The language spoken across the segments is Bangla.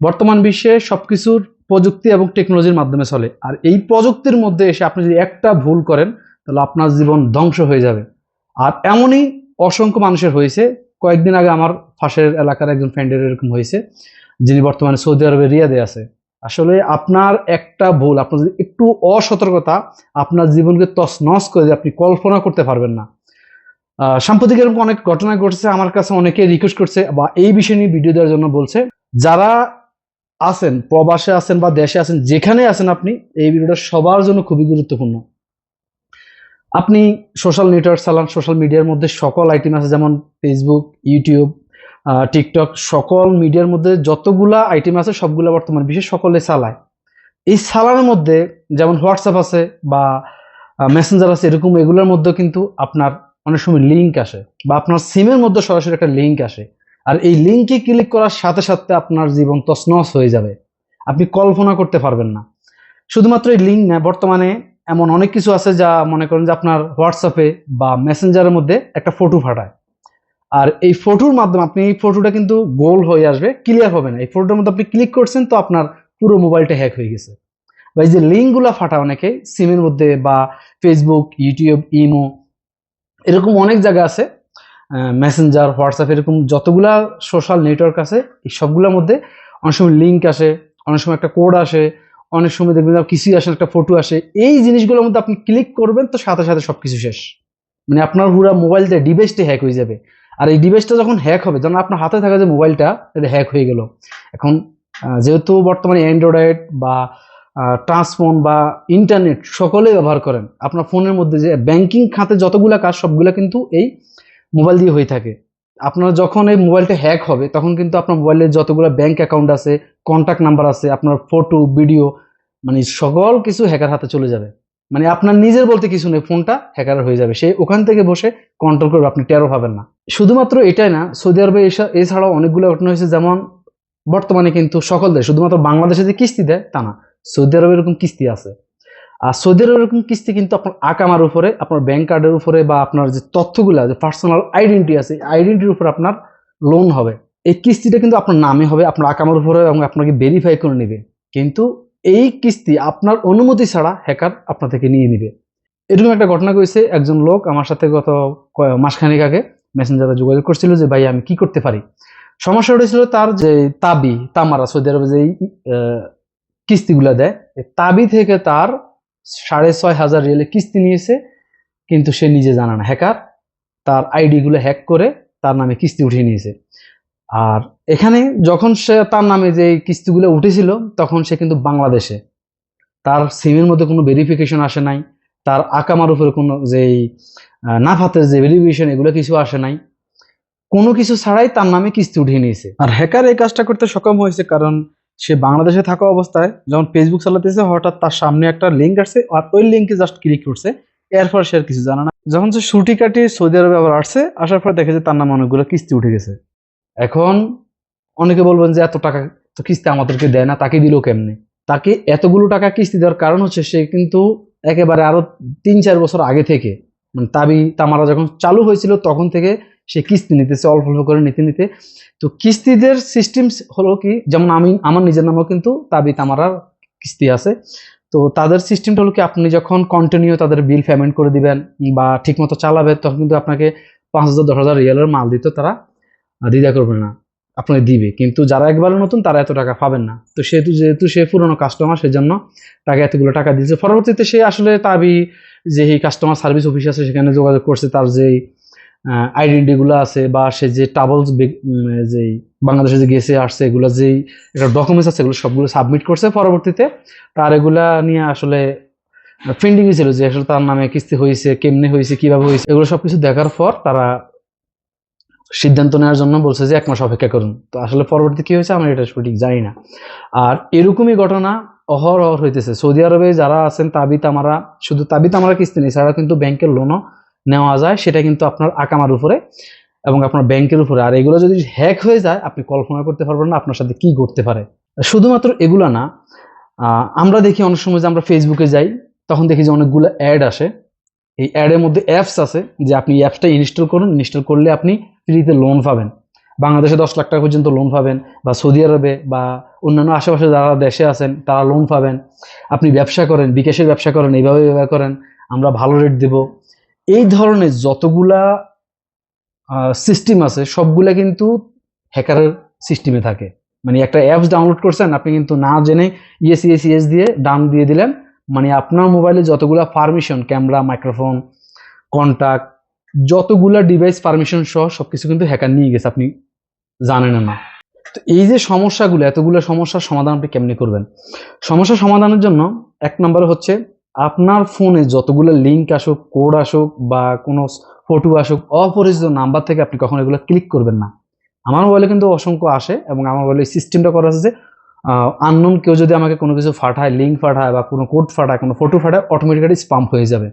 বর্তমান বিশ্বে সবকিছুর প্রযুক্তি এবং টেকনোলজির মাধ্যমে চলে। আর এই প্রযুক্তির মধ্যে এসে আপনি যদি একটা ভুল করেন, তাহলে আপনার জীবন ধ্বংস হয়ে যাবে। আর এমনই অসংখ্য মানুষের হয়েছে। কয়েকদিন আগে আমার পাশের এলাকার একজন ফ্রেন্ডের এরকম হয়েছে, যিনি বর্তমানে সৌদি আরবে রিয়াদে আছে। আসলে আপনার একটা ভুল, আপনার যদি একটু অসতর্কতা, আপনার জীবনকে তছনছ করে আপনি কল্পনা করতে পারবেন না। সাম্প্রতিক এরকম অনেক ঘটনা ঘটছে, আমার কাছে অনেকে রিকোয়েস্ট করছে বা এই বিষয় নিয়ে ভিডিও দেওয়ার জন্য বলছে। যারা আছেন, প্রবাসে আছেন বা দেশে আছেন যেখানে আছেন আপনি, এই ভিডিওটা সবার জন্য খুবই গুরুত্বপূর্ণ। আপনি সোশ্যাল নেটওয়ার্ক চালান সোশ্যাল মিডিয়ার মধ্যে সকল আইটেম আছে, যেমন ফেসবুক ইউটিউব টিকটক সকল মিডিয়ার মধ্যে যতগুলা আইটেম আছে, সবগুলা বর্তমান বিশেষ সকলে চালায়। এই চালানোর মধ্যে যেমন হোয়াটসঅ্যাপ আছে বা মেসেঞ্জার আছে, এরকম এগুলোর মধ্যে কিন্তু আপনার অনেক সময় লিঙ্ক আসে বা আপনার সিমের মধ্যে সরাসরি একটা লিঙ্ক আসে। আর এই লিঙ্কে ক্লিক করার সাথে সাথে আপনার জীবন তছনছ হয়ে যাবে। আপনি কল্পনা করতে পারবেন না। শুধুমাত্র এই লিঙ্ক না, বর্তমানে এমন অনেক কিছু আছে যা মনে করেন যে আপনার হোয়াটসঅ্যাপে বা মেসেঞ্জারের মধ্যে একটা ফটো ফাটায়। আর এই ফটোর মাধ্যমে আপনি এই ফটোটা কিন্তু গোল হয়ে আসবে ক্লিয়ার হবে না। এই ফটোটার মধ্যে আপনি ক্লিক করছেন তো আপনার পুরো মোবাইলটা হ্যাক হয়ে গেছে। বা এই যে লিঙ্কগুলো ফাটা অনেকে সিমের মধ্যে বা ফেসবুক ইউটিউব ইমো এরকম অনেক জায়গা আছে মেসেঞ্জার হোয়াটসঅ্যাপ এরকম যতগুলা সোশ্যাল নেটওয়ার্ক আছে, এই সবগুলোর মধ্যে অনেক সময় লিঙ্ক আসে, অনেক সময় একটা কোড আসে, অনেক সময় দেখবেন কিছুই আসে, একটা ফটো আসে। এই জিনিসগুলোর মধ্যে আপনি ক্লিক করবেন, তো সাথে সাথে সবকিছু শেষ। মানে আপনার পুরো মোবাইলটা ডিভাইসটা হ্যাক হয়ে যাবে। আর এই ডিভাইসটা যখন হ্যাক হবে যখন আপনার হাতে থাকা যে মোবাইলটা এটা হ্যাক হয়ে গেল। এখন যেহেতু বর্তমানে অ্যান্ড্রয়েড বা ট্রান্সফোন বা ইন্টারনেট সকলেই ব্যবহার করেন, আপনার ফোনের মধ্যে যে ব্যাংকিং খাতে যতগুলা কাজ, সবগুলা কিন্তু এই মোবাইল দিয়ে হয়ে থাকে। আপনার যখন এই মোবাইলটা হ্যাক হবে, তখন কিন্তু আপনার মোবাইলে যতগুলো ব্যাংক অ্যাকাউন্ট আছে কন্ট্যাক্ট নাম্বার আছে, আপনার ফটো ভিডিও মানে সকল কিছু হ্যাকার হাতে চলে যাবে। মানে আপনার নিজের বলতে কিছু নেই ফোনটা হ্যাকার হয়ে যাবে। সে ওখান থেকে বসে কন্ট্রোল করবে, আপনি টেরও পাবেন না। শুধুমাত্র এটাই না, সৌদি আরবে এছাড়াও অনেকগুলো ঘটনা হয়েছে, যেমন বর্তমানে কিন্তু সকল দেশ, শুধুমাত্র বাংলাদেশে যে কিস্তি দেয়, তা না। সৌদি আরবে এরকম কিস্তি আছে। আর সৌদি আরবের এরকম কিস্তি কিন্তু আপনার আকামার উপরে, আপনার ব্যাংক কার্ডের উপরে বা আপনার যে তথ্যগুলো, যে পার্সোনাল আইডেন্টি আছে আইডেন্টির উপর আপনার লোন হবে। এই কিস্তিটা কিন্তু আপনার নামে হবে, আপনার আকামার উপরে এবং আপনাকে ভেরিফাই করে নেবে। কিন্তু এই কিস্তি আপনার অনুমতি ছাড়া হ্যাকার আপনার থেকে নিয়ে নিবে। এরকম একটা ঘটনা হয়েছে একজন লোক আমার সাথে গত মাসখানেক আগে মেসেঞ্জারে যোগাযোগ করছিল যে, ভাই, আমি কি করতে পারি? সমস্যা হয়েছিল তার যে তাবি, তামারা, সৌদি আরবে যে কিস্তিগুলা দেয় তাবি থেকে তার সাড়ে ছয় হাজার রিয়েলে কিস্তি নিয়েছে, কিন্তু সে নিজে জানা না। হ্যাকার তার আইডিগুলো হ্যাক করে তার নামে কিস্তি উঠিয়ে নিয়েছে। আর এখানে যখন সে তার নামে যে কিস্তিগুলো উঠেছিল, তখন সে কিন্তু বাংলাদেশে। তার সিমের মধ্যে কোনো ভেরিফিকেশন আসে নাই। তার আকামার উপরে কোনো যেই নাফাতের যে ভেরিফিকেশন এগুলো কিছু আসে নাই। কোনো কিছু ছাড়াই তার নামে কিস্তি উঠিয়ে নিয়েছে। আর হ্যাকার এই কাজটা করতে সক্ষম হয়েছে কারণ সে বাংলাদেশে থাকা অবস্থায় যখন ফেসবুক চালাতেছে, হঠাৎ তার সামনে একটা লিঙ্ক আসছে আর ওই লিঙ্কে জাস্ট ক্লিক করছে। এরপর সে আর কিছু জানে না। যখন সে ছুটি কাটিয়ে সৌদি আরবে আবার আসছে, আসার পর দেখে যে তার নাম অনেকগুলো কিস্তি উঠে গেছে। এখন অনেকে বলবেন যে, এত টাকা তো কিস্তি আমাদেরকে দেয় না, তাকে দিল কেমনে? তাকে এতগুলো টাকা কিস্তি দেওয়ার কারণ হচ্ছে সে কিন্তু একেবারে আরও তিন চার বছর আগে থেকে মানে তাবি তামারা যখন চালু হয়েছিল, তখন থেকে সে কিস্তি নিতেছে, অল্প অল্প করে নিতে নিতে। তো কিস্তিদের সিস্টেম হলো কি, যেমন আমি, আমার নিজের নামেও কিন্তু তাবি তামারার কিস্তি আছে। তো তাদের সিস্টেমটা হলো কি, আপনি যখন কন্টিনিউ তাদের বিল পেমেন্ট করে দিবেন বা ঠিকমতো চালাবে তখন কিন্তু আপনাকে পাঁচ হাজার, দশ হাজার রিয়ালের মাল দিতে তারা দ্বিধা করবে না, আপনাকে দিবে। কিন্তু যারা একবারে নতুন, তারা এত টাকা পাবেন না। তো সেহেতু যেহেতু সে পুরনো কাস্টমার সেজন্য তাকে এতগুলো টাকা দিয়েছে। পরবর্তীতে সে আসলে তাবি যে এই কাস্টমার সার্ভিস অফিস আছে, সেখানে যোগাযোগ করছে, তার যেই আইডেন্টিগুলো আছে বা সে যে ট্রাভেলস যেই বাংলাদেশে যে গেছে, আসছে, এগুলো যেই একটা ডকুমেন্টস আছে, এগুলো সবগুলো সাবমিট করছে। পরবর্তীতে তার এগুলা নিয়ে আসলে পেন্ডিং ছিল যে আসলে তার নামে কিস্তি হয়েছে, কেমনে হয়েছে, কীভাবে হয়েছে, এগুলো সব কিছু দেখার পর তারা সিদ্ধান্ত নেওয়ার জন্য বলছে যে এক মাস অপেক্ষা করুন। তো আসলে পরবর্তী কি হয়েছে, আমরা এটা সঠিক জানি না। আর এরকমই ঘটনা অহর অহর হইতেছে। সৌদি আরবে যারা আছেন তাবি তামারা শুধু তাবি তামারা কিস্তি নেই ছাড়া কিন্তু ব্যাংকের লোনও নেওয়া যায়। সেটা কিন্তু আপনার আকামার উপরে এবং আপনার ব্যাংকের উপরে। আর এগুলো যদি হ্যাক হয়ে যায়, আপনি কল্পনা করতে পারবেন না আপনার সাথে কি করতে পারে। শুধুমাত্র এগুলো না আমরা দেখি অনেক সময় যে আমরা ফেসবুকে যাই, তখন দেখি যে অনেকগুলো অ্যাড আসে। এই অ্যাডের মধ্যে অ্যাপস আছে, যে আপনি অ্যাপসটা ইনস্টল করুন। ইনস্টল করলে আপনি ফ্রিতে লোন পাবেন। বাংলাদেশে দশ লাখ টাকা পর্যন্ত লোন পাবেন বা সৌদি আরবে বা অন্যান্য আশেপাশে যারা দেশে আছেন, তারা লোন পাবেন। আপনি ব্যবসা করেন, বিকাশের ব্যবসা করেন, এইভাবে এইভাবে করেন, আমরা ভালো রেট দেব। এই ধরনের যতগুলা সিস্টেম আছে, সবগুলা কিন্তু হ্যাকারের সিস্টেমে থাকে। মানে একটা অ্যাপস ডাউনলোড করছেন, আপনি কিন্তু না জেনে ইএস দিয়ে ডান দিয়ে দিলেন। মানে আপনার মোবাইলে যতগুলা পারমিশন ক্যামেরা মাইক্রোফোন কন্টাক্ট যতগুলা ডিভাইস পারমিশন সহ সব কিছু কিন্তু হ্যাকার নিয়ে গেছে। আপনি জানেন না। তো এই যে সমস্যাগুলো, এতগুলো সমস্যার সমাধান আপনি কেমনি করবেন? সমস্যা সমাধানের জন্য এক নম্বরে হচ্ছে আপনার ফোনে যতগুলো লিঙ্ক আসুক কোড আসুক বা কোনো ফটো আসুক, অপরিচিত নাম্বার থেকে আপনি কখনো এগুলো ক্লিক করবেন না। আমার মোবাইলে কিন্তু অসংখ্য আসে এবং আমার মোবাইলে সিস্টেমটা করা আছে যে আননোন কেউ যদি আমাকে কোনো কিছু ফাটায় লিঙ্ক ফাটায় বা কোনো কোড ফাটায়, কোনো ফটো ফাটায় অটোমেটিক্যালি স্পাম্প হয়ে যাবে।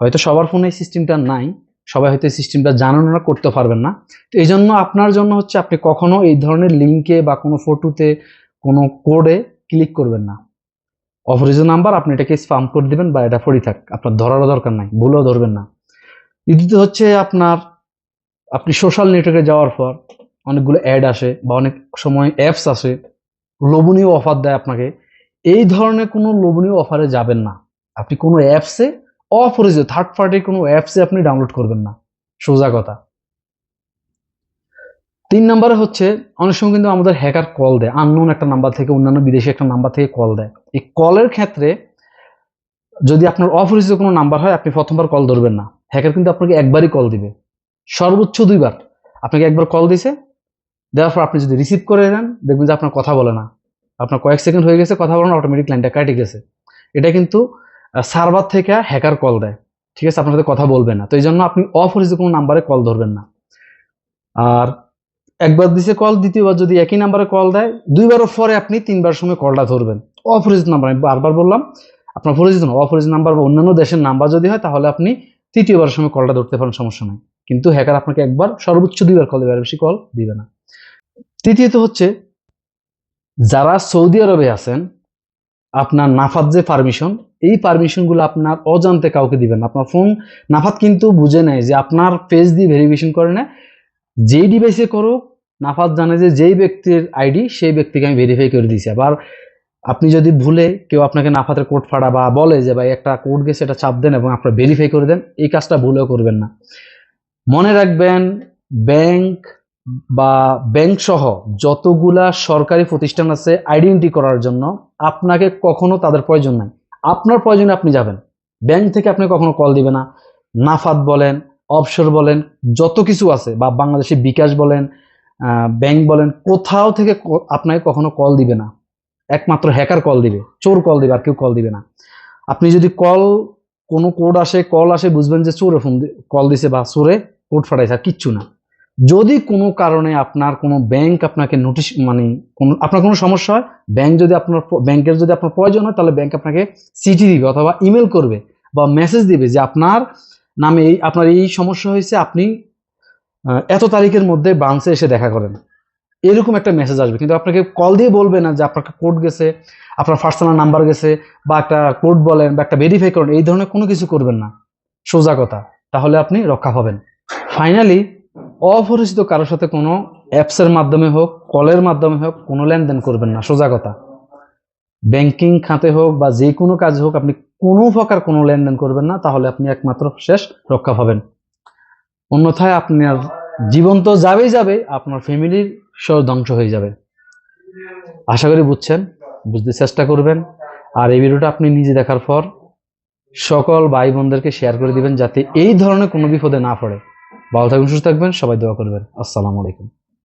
হয়তো সবার ফোনে এই সিস্টেমটা নাই। সবাই হয়তো সিস্টেমটা জানেন না করতে পারবেন না। তো এই জন্য আপনার জন্য হচ্ছে আপনি কখনো এই ধরনের লিঙ্কে বা কোনো ফটোতে কোনো কোডে ক্লিক করবেন না। অপরিচিত নাম্বার আপনি এটাকে স্পাম করে দিবেন বা এটা ফরি থাক। আপনার ধরারও দরকার নাই, ভুলেও ধরবেন না। দ্বিতীয়ত হচ্ছে আপনার, আপনি সোশ্যাল নেটওয়ার্কে যাওয়ার পর অনেকগুলো অ্যাড আসে বা অনেক সময় অ্যাপস আসে, লোভনীয় অফার দেয় আপনাকে। এই ধরনের কোনো লোভনীয় অফারে যাবেন না। আপনি কোনো অ্যাপসে অপরিচিত থার্ড পার্টির কোনো অ্যাপসে আপনি ডাউনলোড করবেন না। সোজা কথা। তিন নম্বরে হচ্ছে, অনেক সময় কিন্তু আমাদের হ্যাকার কল দেয়। আননোন একটা নাম্বার থেকে অন্যান্য বিদেশি একটা নাম্বার থেকে কল দেয়। এই কলের ক্ষেত্রে যদি আপনার অপরিচিত কোনো নাম্বার হয়, আপনি প্রথমবার কল ধরবেন না। হ্যাকার কিন্তু আপনাকে একবারই কল দিবে। সর্বোচ্চ দুইবার। আপনাকে একবার কল দিছে। দেওয়ার পর আপনি যদি রিসিভ করে নেন, দেখবেন যে আপনার কথা বলে না। আপনার কয়েক সেকেন্ড হয়ে গেছে, কথা বলে না অটোমেটিক লাইনটা কাটে গেছে। এটা কিন্তু সার্ভার থেকে হ্যাকার কল দেয়। ঠিক আছে, আপনার সাথে কথা বলবে না। তো এই জন্য আপনি অপরিচিত কোনো নাম্বারে কল ধরবেন না। আর একবার দিছে কল দ্বিতীয়বার যদি একই নাম্বারে কল দেয়, দুইবারও পরে আপনি তিনবার সময় কলটা ধরবেন। অপরিচিত নাম্বার আমি বারবার বললাম, আপনার পরিচিত না অপরিচিত নাম্বার বা অন্যান্য দেশের নাম্বার যদি হয়, তাহলে আপনি তৃতীয়বার সময় কলটা ধরতে পারেন, সমস্যা নাই। কিন্তু হ্যাকার আপনাকে একবার সর্বোচ্চ দুইবার কল দেবে বেশি কল দিবে না। তৃতীয়ত হচ্ছে, যারা সৌদি আরবে আছেন আপনার নাফাত যে পারমিশন এই পারমিশনগুলো আপনার অজান্তে কাউকে দিবেন আপনার ফোন নাফাত কিন্তু বুঝে নেয় যে আপনার পেজ দিয়ে ভেরিফিকেশন করে নেয়। যেই ডিভাইসে করো নাফাত জানে যে যেই ব্যক্তির আইডি সেই ব্যক্তিকে আমি ভেরিফাই করে দিয়েছি। আবার আপনি যদি ভুলে কেউ আপনাকে নাফাতের কোড ফাড়া বা বলে যে, ভাই, একটা কোড গেছে, এটা চাপ দেন এবং আপনার ভেরিফাই করে দেন, এই কাজটা ভুলেও করবেন না। মনে রাখবেন ব্যাংক বা ব্যাংক সহ যতগুলা সরকারি প্রতিষ্ঠান আছে আইডেন্টি করার জন্য আপনাকে কখনো তাদের প্রয়োজন নাই। আপনার প্রয়োজনে আপনি যাবেন। ব্যাংক থেকে আপনি কখনো কল দিবে না। নাফাত বলেন অবসর বলেন, যত কিছু আছে বা বাংলাদেশে বিকাশ বলেন ব্যাংক বলেন, কোথাও থেকে আপনাকে কখনো কল দিবে না। একমাত্র হ্যাকার কল দিবে, চোর কল দিবে, আর কেউ কল দিবে না। আপনি যদি কল কোনো কোড আসে কল আসে, বুঝবেন যে চোরে ফোন কল দিছে বা চোরে কোড ফাটাইছে, আর কিচ্ছু না। যদি কোনো কারণে আপনার কোনো ব্যাংক আপনাকে নোটিশ মানে কোনো, আপনার কোনো সমস্যা হয় ব্যাংক যদি আপনার ব্যাংকের যদি আপনার প্রয়োজন হয়, তাহলে ব্যাংক আপনাকে চিঠি দিবে অথবা ইমেল করবে বা মেসেজ দিবে যে আপনার নামে এই, আপনার এই সমস্যা হয়েছে, আপনি এত তারিখের মধ্যে বাংসে এসে দেখা করেন। এরকম একটা মেসেজ আসবে। কিন্তু আপনাকে কল দিয়ে বলবে না যে আপনার কোড গেছে, আপনার পার্সোনাল নাম্বার গেছে বা একটা কোড বলেন বা একটা ভেরিফাই করেন, এই ধরনের কোনো কিছু করবেন না। সোজা কথা। তাহলে আপনি রক্ষা পাবেন ফাইনালি অপরিচিত কারোর সাথে কোনো অ্যাপসের মাধ্যমে হোক কলের মাধ্যমে হোক, কোনো লেনদেন করবেন না। সোজা কথা। ব্যাংকিং খাতে হোক বা যে কোনো কাজ হোক আপনি কোনো প্রকার কোনো লেনদেন করবেন না, তাহলে আপনি একমাত্র শেষ রক্ষা পাবেন। অন্যথায় আপনার জীবন তো যাবেই যাবে, আপনার ফ্যামিলির সব ধ্বংস হয়ে যাবে। আশা করি বুঝছেন, বুঝতে চেষ্টা করবেন। আর এই ভিডিওটা আপনি নিজে দেখার পর সকল ভাই বোনদেরকে শেয়ার করে দিবেন, যাতে এই ধরনের কোনো বিপদে না পড়ে। ভালো থাকবেন সুস্থ থাকবেন সবাই দোয়া করবেন। আসসালামু আলাইকুম।